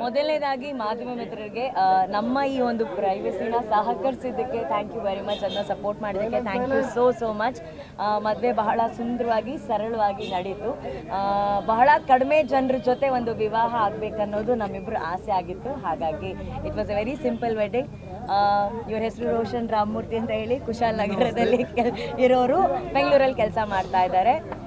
ಮೊದಲನೇದಾಗಿ ಮಾಧ್ಯಮ ಮಿತ್ರರಿಗೆ ನಮ್ಮ ಈ ಒಂದು ಪ್ರೈವಸಿನ ಸಹಕರಿಸಿದ್ದಕ್ಕೆ ಥ್ಯಾಂಕ್ ಯು ವೆರಿ ಮಚ್ ಅದನ್ನ ಸಪೋರ್ಟ್ ಮಾಡಿದ್ದಕ್ಕೆ thank you so so much ಮದುವೆ ಬಹಳ ಸುಂದರವಾಗಿ ಸರಳವಾಗಿ ನಡೀತು. ಬಹಳ ಕಡಿಮೆ ಜನರ ಜೊತೆ ಒಂದು ವಿವಾಹ ಆಗಬೇಕನ್ನೋದು ನಮ್ಮಿಬ್ಬರು ಆಸೆ ಆಗಿತ್ತು. ಹಾಗಾಗಿ it was a very simple wedding ಇವ್ರ ಹೆಸರು ರೋಷನ್ ರಾಮಮೂರ್ತಿ ಅಂತ ಹೇಳಿ ಕುಶಾಲ್ ನಗರದಲ್ಲಿ ಇರೋರು ಬೆಂಗಳೂರಲ್ಲಿ ಕೆಲಸ ಮಾಡ್ತಾ ಇದ್ದಾರೆ.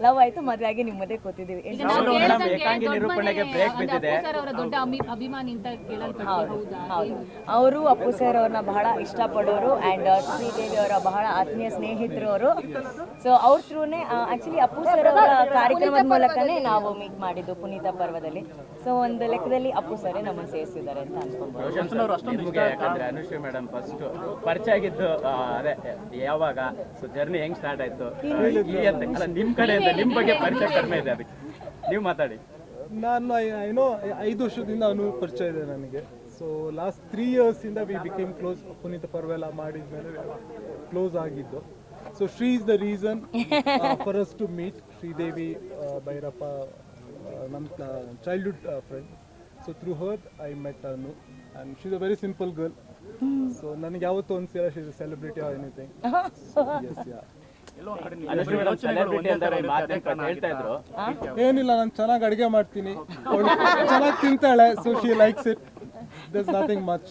ಲವ್ ಆಯ್ತು ಮದುವೆ ಆಗಿ ನಿಮ್ಮ ಮಧ್ಯೆ ಕೂತಿದ್ದೀವಿ ಏಕಾಂಗಿ ನಿರೂಪಣೆಗೆ ಬ್ರೇಕ್ ಬಿದ್ದಿದೆ. ಅವರ ದೊಡ್ಡ ಅಮಿ- ಅಭಿಮಾನಿ ಅಂತ ಅವರು ಅಪ್ಪು ಸರ್ ಅವ್ರನ್ನ ಬಹಳ ಇಷ್ಟಪಡೋರು ಅಂಡ್ ಶ್ರೀದೇವಿ ಅವರ ಬಹಳ ಆತ್ಮೀಯ ಸ್ನೇಹಿತರು ಅವರು. ಸೊ ಅವ್ರ ಥ್ರೂನೇ ಆಕ್ಚುಲಿ ಅಪ್ಪು ಸರ್ ಅವರ ಕಾರ್ಯಕ್ರಮದ ಮೂಲಕನೇ ನಾವು ಮೀಟ್ ಮಾಡಿದ್ದು ಪುನೀತ ಪರ್ವದಲ್ಲಿ. ಸೊ ಒಂದು ಲೆಕ್ಕದಲ್ಲಿ ಅಪ್ಪು ಸರ್ ನಮ್ಮನ್ನು ಸೇರಿಸಿದ್ದಾರೆ ಅಂತ ಮೇಡಮ್ ಫಸ್ಟ್ ಪರಿಚಯ ಆಗಿದ್ದು ಅದೇ ಯಾವಾಗ? ಸೊ ಜರ್ನಿ ಹೆಂಗ್ ಸ್ಟಾರ್ಟ್ ಆಯ್ತು? ನಿಮ್ ಅಂತ ಅಲ್ಲ ನಿಮ್ ಬಗ್ಗೆ ಪರಿಚಯ ಕಡಿಮೆ ಇದೆ ಅದಕ್ಕೆ. ನೀವು ಮಾತಾಡಿ. ನಾನು ಏನೋ ಐದು ವರ್ಷದಿಂದ ಅನು ಪರಿಚಯ ಇದೆ ನನಗೆ. ಸೊ ಲಾಸ್ಟ್ ತ್ರೀ ಇಂದ ವಿ ಬಿಕೇಮ್ ಕ್ಲೋಸ್ ಪುನೀತ್ ಪರ್ವೆಲ್ಲ ಮಾಡಿದ್ಮೇಲೆ ಕ್ಲೋಸ್ ಆಗಿದ್ದು. So Shree is the reason for us to meet Sridevi ಆ, ಭೈರಪ್ಪ ನಮ್ಮ childhood friend so through her I met Anu and she is a very simple girl so ನನಗೆ ಯಾವತ್ತೂ ಅನ್ಸಿಲ್ಲ she is celebrity or anything ಏನಿಲ್ಲ ನಾನು ಚೆನ್ನಾಗಿ ಅಡಿಗೆ ಮಾಡ್ತೀನಿ. ಚೆನ್ನಾಗಿ ತಿಂತಾಳೆ so she likes it thus nothing much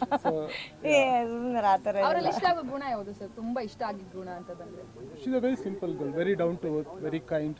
ಅವರಲ್ಲಿ ಇಷ್ಟ ಆಗೋ ಗುಣ ಯಾವುದು ಸರ್? ತುಂಬಾ ಇಷ್ಟ ಆಗಿದ್ದ ಗುಣ ಅಂತ ಬಂದ್ರೆ. She is very simple girl very down to earth very kind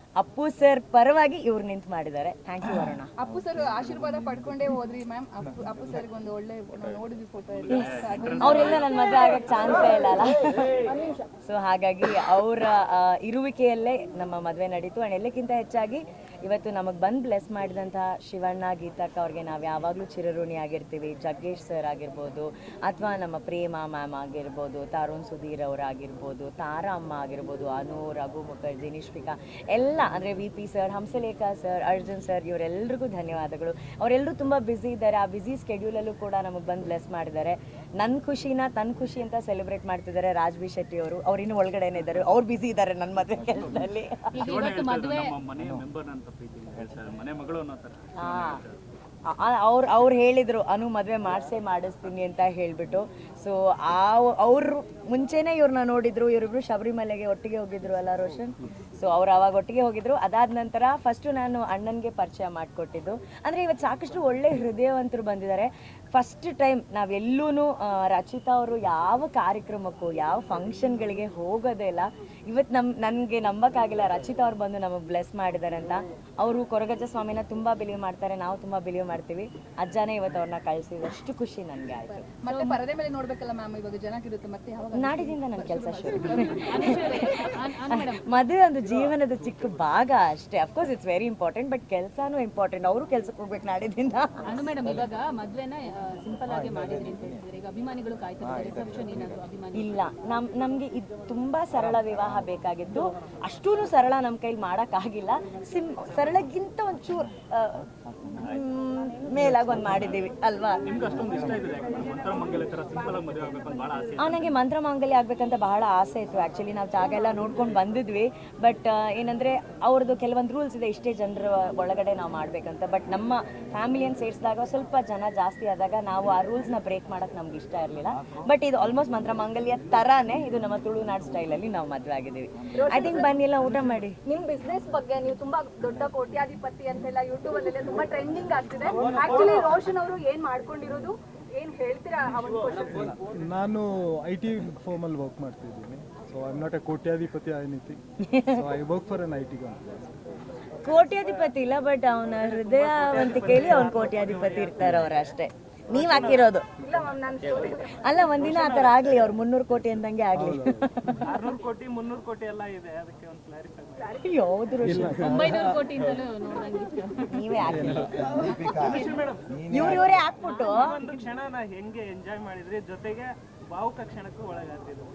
Appu sir ಪರವಾಗಿ ಇವ್ರು ನಿಂತು ಮಾಡಿದ್ದಾರೆ. Thank you Varuna Appu sir ಆಶೀರ್ವಾದ ಪಡ್ಕೊಂಡೇ ಹೋದ್ರಿ ಮ್ಯಾಮ್ ಅಪ್ಪು ಅಪ್ಪು ಸರ್ ಒಂದು ಒಳ್ಳೆ ನೋಡಿದ್ವಿ ಫೋಟೋ ಅವರೆಲ್ಲ ನನ್ನ ಮದುವೆ ಆಗಕ್ಕೆ ಚಾನ್ಸೇ ಇಲ್ಲ ಅಲ್ಲ? ಸೊ ಹಾಗಾಗಿ ಅವರ ಇರುವಿಕೆಯಲ್ಲೇ ನಮ್ಮ ಮದುವೆ ನಡೀತು. ಆ್ಯಂಡ್ ಎಲ್ಲಕ್ಕಿಂತ ಹೆಚ್ಚಾಗಿ ಇವತ್ತು ನಮಗೆ ಬಂದು ಬ್ಲೆಸ್ ಮಾಡಿದಂತಹ ಶಿವಣ್ಣ ಗೀತಕ್ಕ ಅವ್ರಿಗೆ ನಾವು ಯಾವಾಗಲೂ ಚಿರಋಣಿ ಆಗಿರ್ತೀವಿ. ಜಗ್ಗೇಶ್ ಸರ್ ಆಗಿರ್ಬೋದು ಅಥವಾ ನಮ್ಮ ಪ್ರೇಮ ಮ್ಯಾಮ್ ಆಗಿರ್ಬೋದು ತರುಣ್ ಸುಧೀರ್ ಅವರಾಗಿರ್ಬೋದು ತಾರಾ ಅಮ್ಮ ಆಗಿರ್ಬೋದು ಅನು ರಘು ಮುಖರ್ಜಿ ನಿಶ್ವಿಕಾ ಎಲ್ಲ ಅಂದರೆ V P sir Hamsalekha sir Arjun sir ಇವರೆಲ್ಲರಿಗೂ ಧನ್ಯವಾದಗಳು. ಅವರೆಲ್ಲರೂ ತುಂಬ ಬ್ಯುಸಿ ಇದ್ದಾರೆ. ಆ ಬ್ಯುಸಿ ಸ್ಕೆಡ್ಯೂಲಲ್ಲೂ ಕೂಡ ನಮಗೆ ಬಂದು ಬ್ಲೆಸ್ ಮಾಡಿದ್ದಾರೆ. ನನ್ನ ಖುಷಿನ ತನ್ನ ಖುಷಿ ಅಂತ ಸೆಲೆಬ್ರೇಟ್ ಮಾಡ್ತಿದ್ದಾರೆ ರಾಜ್ ಬಿ ಶೆಟ್ಟಿ ಅವರು. ಅವ್ರು ಇನ್ನು ಒಳಗಡೆನೇ ಇದ್ದಾರೆ. ಅವ್ರು ಬ್ಯುಸಿ ಇದ್ದಾರೆ ನನ್ನ ಮದುವೆ ಕೆಲಸದಲ್ಲಿ. ನಮ್ಮ ಅವ್ರು ಅವ್ರು ಹೇಳಿದರು, ಅನು, ಮದುವೆ ಮಾಡಿಸೇ ಮಾಡಿಸ್ತೀನಿ ಅಂತ ಹೇಳಿಬಿಟ್ಟು. ಸೊ ಆ ಅವರು ಮುಂಚೆನೇ ಇವ್ರನ್ನ ನೋಡಿದ್ರು, ಇವರಿಬ್ರು ಶಬರಿಮಲೆಗೆ ಒಟ್ಟಿಗೆ ಹೋಗಿದ್ರು ಅಲ್ಲ, ರೋಷನ್? ಸೊ ಅವ್ರು ಅವಾಗ ಒಟ್ಟಿಗೆ ಹೋಗಿದ್ರು. ಅದಾದ ನಂತರ ಫಸ್ಟು ನಾನು ಅಣ್ಣನಿಗೆ ಪರಿಚಯ ಮಾಡಿಕೊಟ್ಟಿದ್ದು. ಅಂದರೆ ಇವತ್ತು ಸಾಕಷ್ಟು ಒಳ್ಳೆ ಹೃದಯವಂತರು ಬಂದಿದ್ದಾರೆ. ಫಸ್ಟ್ ಟೈಮ್ ನಾವೆಲ್ಲೂ ರಚಿತಾ ಅವರು ಯಾವ ಕಾರ್ಯಕ್ರಮಕ್ಕೂ ಯಾವ ಫಂಕ್ಷನ್ಗಳಿಗೆ ಹೋಗೋದೇ ಇಲ್ಲ. ಇವತ್ತು ನಮ್ಮ ನನಗೆ ನಂಬಕ್ಕಾಗಿಲ್ಲ. ರಚಿತಾ ಅವ್ರು ಬಂದು ನಮಗೆ ಬ್ಲೆಸ್ ಮಾಡಿದ್ದಾರೆ ಅಂತ. ಅವರು ಕೊರಗಜ್ಜ ಸ್ವಾಮಿನ ತುಂಬ ಬಿಲೀವ್ ಮಾಡ್ತಾರೆ. ನಾವು ತುಂಬ ಬಿಲೀವ್ ಮಾಡ್ತೀವಿ. ಅಜ್ಜನೇ ಇವತ್ತು ಅವ್ರನ್ನ ಕಳಿಸಿದ್ರು ಅಷ್ಟು ಖುಷಿ ನನಗೆ ಆಯಿತು. ಮತ್ತೆ ಪರದೆ ಮೇಲೆ ನೋಡಬೇಕಲ್ಲ ಮ್ಯಾಮ್ ಇವಾಗ ಜನಕ್ಕಿರುತ್ತೆ ಮತ್ತೆ ಯಾವಾಗ? ನಾಡಿದಿಂದ ನನ್ನ ಕೆಲಸ ಶುರು. ಮದುವೆ ಒಂದು ಜೀವನದ ಚಿಕ್ಕ ಭಾಗ ಅಷ್ಟೇ. Of course it's very important but ಕೆಲಸನೂ ಇಂಪಾರ್ಟೆಂಟ್ ಅವರು ಕೆಲಸಕ್ಕೆ ಹೋಗ್ಬೇಕು ನಾಡಿದ್ದಿಂದ ಮೇಡಮ್ ಇವಾಗ ಮದ್ವೆನ ಸಿಂಪಲ್ ಆಗಿ ಮಾಡಿದ್ರಿ ಅಂತ ಹೇಳಿದ್ರೆ ಈಗ ಅಭಿಮಾನಿಗಳು ಇಲ್ಲ. ನಮ್ ನಮ್ಗೆ ಇದು ತುಂಬಾ ಸರಳ ವಿವಾಹ ಬೇಕಾಗಿತ್ತು. ಅಷ್ಟೂ ಸರಳ ನಮ್ಮ ಕೈಲಿ ಆಗಿಲ್ಲ ಸಿಂ ಸರಳಗಿಂತ ಒಂಚೂರು ಮೇಲಾಗಿ ಒಂದು ಮಾಡಿದ್ದೀವಿ. ಅಲ್ವಾ? ನಿಮ್ಗೆ ಅಷ್ಟೊಂದು ಇಷ್ಟ ಇದೆ ಮಂತ್ರ ಮಂಗಲ ಥರ ಸಿಂಪಲ್ ಆಗಿ ಮದುವೆ ಆಗ್ಬೇಕು ಆಸೆ ಆ ನನಗೆ ಮಂತ್ರ ಮಾಂಗಲ್ಯ ಆಗ್ಬೇಕಂತ ಬಹಳ ಆಸೆ ಇತ್ತು. ಆಕ್ಚುಲಿ ನಾವು ಜಾಗ ಎಲ್ಲ ನೋಡ್ಕೊಂಡು ಬಂದಿದ್ವಿ. ಬಟ್ ಏನಂದ್ರೆ ಅವ್ರದ್ದು ಕೆಲವೊಂದು ರೂಲ್ಸ್ ಇದೆ. ಇಷ್ಟೇ ಜನರ ಒಳಗಡೆ ನಾವು ಮಾಡ್ಬೇಕಂತ. ಬಟ್ ನಮ್ಮ ಫ್ಯಾಮಿಲಿಯನ್ನು ಸೇರಿಸಿದಾಗ ಸ್ವಲ್ಪ ಜನ ಜಾಸ್ತಿ ಆದಾಗ ನಾವು ಆ ರೂಲ್ಸ್ನ ಬ್ರೇಕ್ ಮಾಡಕ್ ನಮ್ಗೆ ಇಷ್ಟ ಇರಲಿಲ್ಲ. ಬಟ್ ಇದು ಆಲ್ಮೋಸ್ಟ್ ಮಂತ್ರ ಮಾಂಗಲ್ಯ ತರಾನೇ ಇದು ನಮ್ಮ ತುಳುನಾಡು ಸ್ಟೈಲಲ್ಲಿ ನಾವು ಮದುವೆ ಆಗಿದ್ದೀವಿ. ಐ ಥಿಂಕ್ ಬನ್ನಿ ಎಲ್ಲ ಊಟ ಮಾಡಿ. ನಿಮ್ ಬಿಸ್ನೆಸ್ ಬಗ್ಗೆ ನೀವು ತುಂಬಾ ದೊಡ್ಡ ಕೋಟ್ಯಾಧಿಪತಿ ಅಂತೆಲ್ಲ ಯೂಟ್ಯೂಬ್ ಅಲ್ಲಿ ತುಂಬಾ ಟ್ರೆಂಡಿಂಗ್ ಆಗ್ತಿದೆ. ಆಕ್ಚುಲಿ ರೋಷನ್ ಅವರು ಏನ್ ಮಾಡ್ಕೊಂಡಿರೋದು? ಏನ್ ಹೇಳ್ತೀರಾ ಆ ಒಂದು ಕ್ವಶನ್ ನಾನು ಐ ಟಿ ಅಲ್ಲಿ ವರ್ಕ್ ಮಾಡ್ತಿದ್ದೀನಿ. ಸೊ ಐ ನಾಟ್ ಎ ಕೋಟ್ಯಾಧಿಪತಿ I ನಿತಿ so I work for N I T company ಕೋಟ್ಯಾಧಿಪತಿ ಇಲ್ಲ ಬಟ್ ಅವನ ಹೃದಯವಂತಿಕೆಯಲ್ಲಿ ಅವನ್ ಕೋಟ್ಯಾಧಿಪತಿ ಇರ್ತಾರ ಅವ್ರ ಅಷ್ಟೇ. ನೀವ್ ಹಾಕಿರೋದು. ಇಲ್ಲ ನಾನು ಅಲ್ಲ ಒಂದಿನ ಆ ತರ ಆಗ್ಲಿ ಅವ್ರು ಮುನ್ನೂರು ಕೋಟಿ ಅಂದಂಗೆ ಆಗ್ಲಿ. ಕೋಟಿ ಮುನ್ನೂರು ಕೋಟಿ ಎಲ್ಲ ಇದೆ ಅದಕ್ಕೆ ಒಂದು ಕ್ಲಾರಿಫೈ ಹೌದು ನೋಡ್ದಂಗೆ ನೀವೇ ಹಾಕಿ ಇವ್ರು ಇವರೇ ಹಾಕ್ಬಿಟ್ಟು. ಒಂದು ನಾ ಹೆಂಗೆ ಎಂಜಾಯ್ ಮಾಡಿದ್ರಿ ಜೊತೆಗೆ ಭಾವುಕ ಕ್ಷಣಕ್ಕೂ ಒಳಗಾಗ್ತಿದ್ರು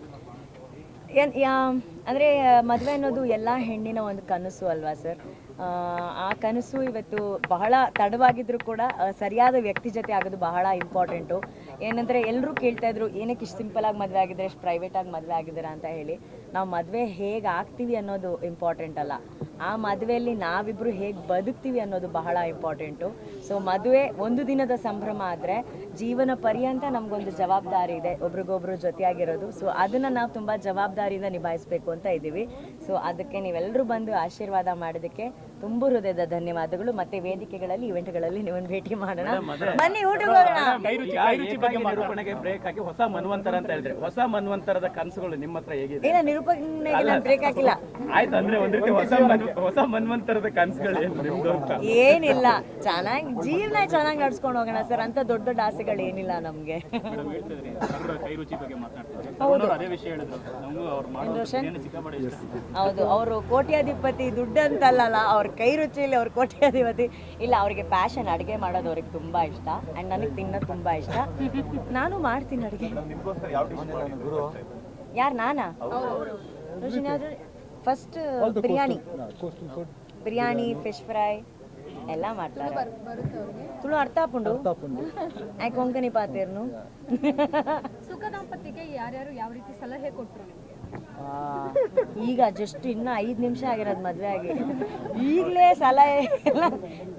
ಏನ್ ಯಾ- ಅಂದ್ರೆ ಮದುವೆ ಅನ್ನೋದು ಎಲ್ಲಾ ಹೆಣ್ಣಿನ ಒಂದು ಕನಸು ಅಲ್ವಾ ಸರ್? ಆ ಕನಸು ಇವತ್ತು ಬಹಳ ತಡವಾಗಿದ್ರು ಕೂಡ ಸರಿಯಾದ ವ್ಯಕ್ತಿ ಜೊತೆ ಆಗೋದು ಬಹಳ ಇಂಪಾರ್ಟೆಂಟು ಏನಂದ್ರೆ ಎಲ್ಲರೂ ಕೇಳ್ತಾ ಇದ್ರು, ಏನಕ್ಕೆ ಇಷ್ಟು ಸಿಂಪಲ್ ಆಗಿ ಮದುವೆ ಆಗಿದ್ರೆ, ಇಷ್ಟು ಪ್ರೈವೇಟ್ ಆಗಿ ಮದುವೆ ಆಗಿದ್ದೀರಾ? ಅಂತ ಹೇಳಿ. ನಾವು ಮದುವೆ ಹೇಗೆ ಆಗ್ತೀವಿ ಅನ್ನೋದು ಇಂಪಾರ್ಟೆಂಟ್ ಅಲ್ಲ. ಆ ಮದುವೆಯಲ್ಲಿ ನಾವಿಬ್ರು ಹೇಗೆ ಬದುಕ್ತೀವಿ ಅನ್ನೋದು ಬಹಳ ಇಂಪಾರ್ಟೆಂಟು ಸೊ ಮದುವೆ ಒಂದು ದಿನದ ಸಂಭ್ರಮ ಆದರೆ ಜೀವನ ಪರ್ಯಂತ ನಮಗೊಂದು ಜವಾಬ್ದಾರಿ ಇದೆ ಒಬ್ರಿಗೊಬ್ರು ಜೊತೆಯಾಗಿರೋದು. ಸೊ ಅದನ್ನು ನಾವು ತುಂಬ ಜವಾಬ್ದಾರಿಯಿಂದ ನಿಭಾಯಿಸಬೇಕು ಅಂತ ಇದ್ದೀವಿ. ಸೊ ಅದಕ್ಕೆ ನೀವೆಲ್ಲರೂ ಬಂದು ಆಶೀರ್ವಾದ ಮಾಡೋದಕ್ಕೆ ತುಂಬ ಹೃದಯದ ಧನ್ಯವಾದಗಳು. ಮತ್ತೆ ವೇದಿಕೆಗಳಲ್ಲಿ ಇವೆಂಟ್ಗಳಲ್ಲಿ ನಿಮ್ಮನ್ನು ಭೇಟಿ ಮಾಡೋಣ. ಬನ್ನಿ ಬ್ರೇಕ್ ಹಾಕಿ ಹೊಸ ಮನ್ವಂತರ ಅಂತ ಹೇಳಿದ್ರೆ ಹೊಸ ಮನ್ವಂತರದ ಕನಸುಗಳು ನಿಮ್ಮ ಹತ್ರ ಹೇಗಿದೆ? ಇಲ್ಲ ನಿರೂಪಣೆಗೆ ನಾನು ಬ್ರೇಕ್ ಹಾಕಿಲ್ಲ. ಆಯ್ತು ಅಂದ್ರೆ ಒಂದ್ ರೀತಿ ಹೊಸ ಮನ್ ಹೊಸ ಮನ್ವಂತರದ ಕನಸುಗಳು ಏನಿಲ್ಲ. ಚೆನ್ನಾಗಿ ಜೀವನ ಚೆನ್ನಾಗಿ ನಡ್ಸ್ಕೊಂಡು ಹೋಗೋಣ ಸರ್. ಅಂತ ದೊಡ್ಡ ದೊಡ್ಡ ಆಸೆಗಳು ಏನಿಲ್ಲ ನಮಗೆ. ಮೇಡಮ್ ಹೇಳ್ತಿದ್ರಿ ಅವರ ಕೈ ರುಚಿ ಬಗ್ಗೆ ಮಾತನಾಡ್ತಿದ್ರಿ ಅವ್ರು ಅದೇ ವಿಷಯ ಹೇಳಿದ್ರು. ನಮಗೂ ಅವ್ರು ಮಾಡೋ ಏನು ಸಿಕ್ಕಾಪಟ್ಟೆ ಇಷ್ಟ. ಹೌದು ಅವರು ಕೋಟ್ಯಾಧಿಪತಿ ದುಡ್ಡು ಅಂತಲ್ಲಲ್ಲ ಅವ್ರ ಕೈ ರುಚಿಯಲ್ಲಿ ಅವ್ರ ಕೋಟ್ಯಾಧಿಪತಿ. ಇಲ್ಲ ಅವ್ರಿಗೆ ಪ್ಯಾಷನ್ ಅಡುಗೆ ಮಾಡೋದು ಅವ್ರಿಗೆ ತುಂಬಾ ಇಷ್ಟ. ಆ್ಯಂಡ್ ನನಗೆ ತಿನ್ನೋದು ತುಂಬಾ ಇಷ್ಟ. ನಾನು ಮಾಡ್ತೀನಿ ಅಡುಗೆ. ಯಾರು ನಾನಾ? First biryani. Biryani fish fry ಎಲ್ಲ ಮಾಡ್ತಾರೆ. ತುಳು ಅರ್ಥ ಪುಂಡು? ಆಯ್ ಕೊಂಕಣಿ ಪಾತೇರ್ನು? ಸುಖ ದಾಂಪತ್ಯಕ್ಕೆ ಯಾರ್ಯಾರು ಯಾವ ರೀತಿ ಸಲಹೆ ಕೊಟ್ರು ನಿಮ್ಗೆ? ಈಗ ಜಸ್ಟ್ ಇನ್ನ ಐದು ನಿಮಿಷ ಆಗಿರೋದು ಮದುವೆ ಆಗಿ. ಈಗಲೇ ಸಲಹೆ ಎಲ್ಲ